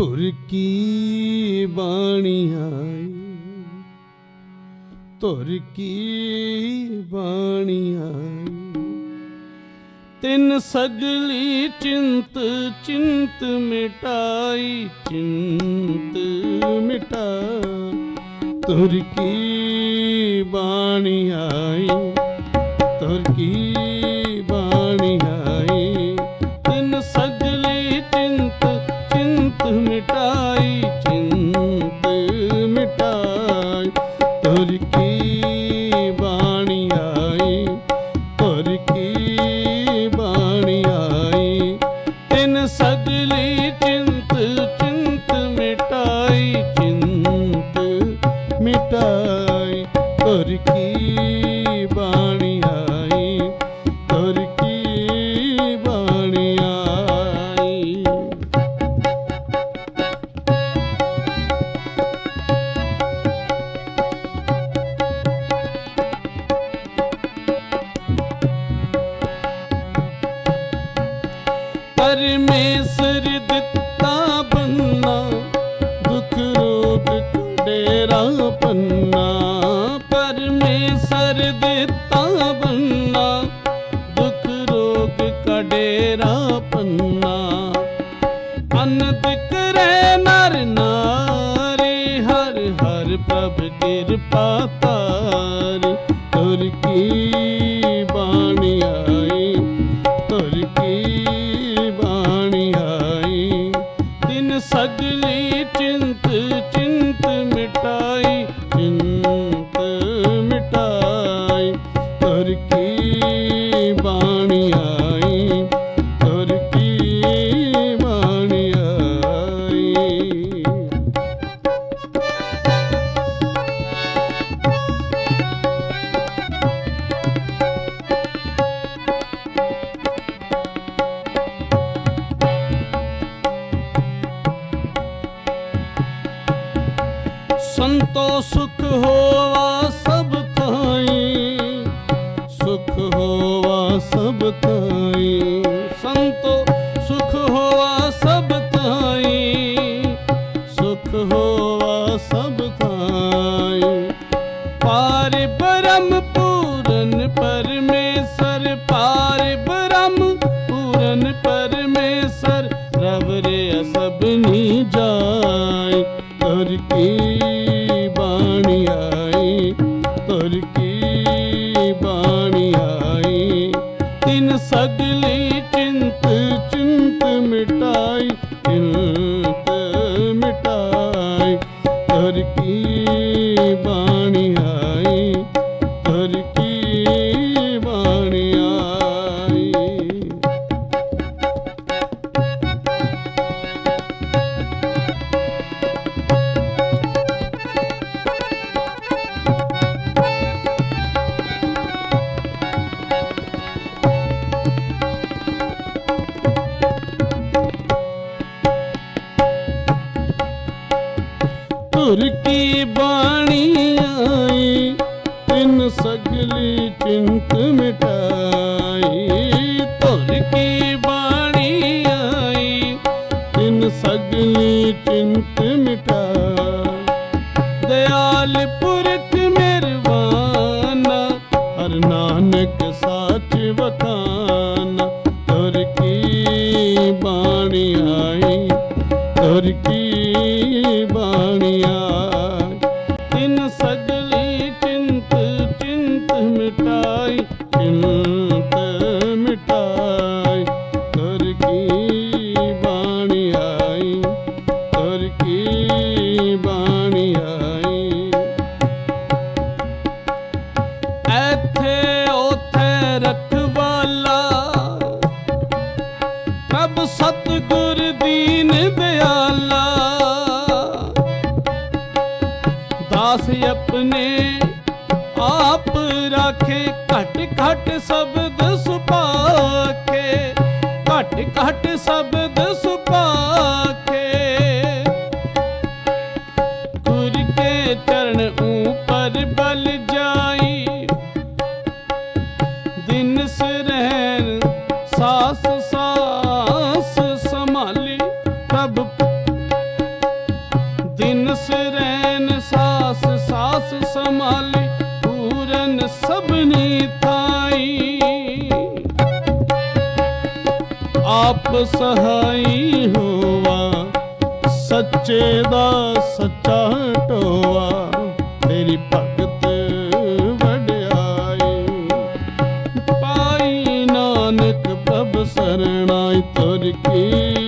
ਧੁਰ ਕੀ ਬਾਣੀ ਆਈ? ਧੁਰ ਕੀ ਬਾਣੀ ਆਈ? ਤਿੰਨ ਸਗਲੀ ਚਿੰਤ ਚਿੰਤ ਮਿਟਾਈ, ਚਿੰਤ ਮਿਟਾ। ਤੁਰ ਕੀ ਬਾਣੀ ਆਈ? ਤੁਰ ਕੀ ਤਿਨ ਡੇਰਾ ਪੰਨਾ, ਪਰਮੇਸ਼ਰ ਦਿੱਤਾ ਬੰਨਾ। ਦੁੱਖ ਰੋਗ ਕਡੇਰਾ ਪੰਨਾ। ਅਨੰਦ ਕਰੇ ਨਰ ਨਾਰੀ, ਹਰ ਹਰ ਪ੍ਰਭ ਕਿਰਪਾ ਤਾਰੀ ਸੰਤੋ ਸੁਖ ਹੋਵਾ ਸਭ ਥਾਈ। ਸੁਖ ਹੋਵਾ ਸਭ ਥਾਈ। ਸੰਤੋ, ਸੁਖ ਹੋਵਾ ਸਭ ਥਾਈ। ਸੁਖ ਹੋਵਾ ਸਭ ਥਾਈ। ਪਾਰ ਬ੍ਰਹਮ ਪੂਰਨ ਪਰਮੇਸ਼ਰ, ਪਾਰ ਬ੍ਰਹਮ ਪੂਰਨ ਪਰਮੇਸ਼ਰ ਰਵ ਰੇ ਸਭਨੀ ਜਾਏ। ਤੁਰ ਕੀ ਧੁਰ ਕੀ ਬਾਣੀ ਆਈ, ਤਿੰਨ ਸਗਲੀ ਚਿੰਤ ਮਿਟਾਈ। ਧੁਰ ਕੀ ਬਾਣੀ ਆਈ, ਤਿੰਨ ਸਗਲੀ ਚਿੰਤ ਮਿਟਾਈ। ਦਿਆਲ ਪੁਰਖ ਮਿਰਵਾਨਾ ਹਰ ਨਾਨਕ ਸਾਚ ਵਖਾਨਾ। ਤੁਲਸ ਰੈਨ ਸੰਭਾਲੀ, ਪੂਰਨ ਸਭਨੀ ਥਾਈ। ਆਪ ਸਹਾਈ ਹੋਵਾ, ਸੱਚੇ ਦਾ ਸੱਚਾ ਟੋਆ ਤੇਰੀ ਭਗਤ ਵਡਿਆਈ। ਪਾਈ ਨਾਨਕ ਪ੍ਰਭ ਸਰਣਾਈ, ਤੁਰ ਕੀ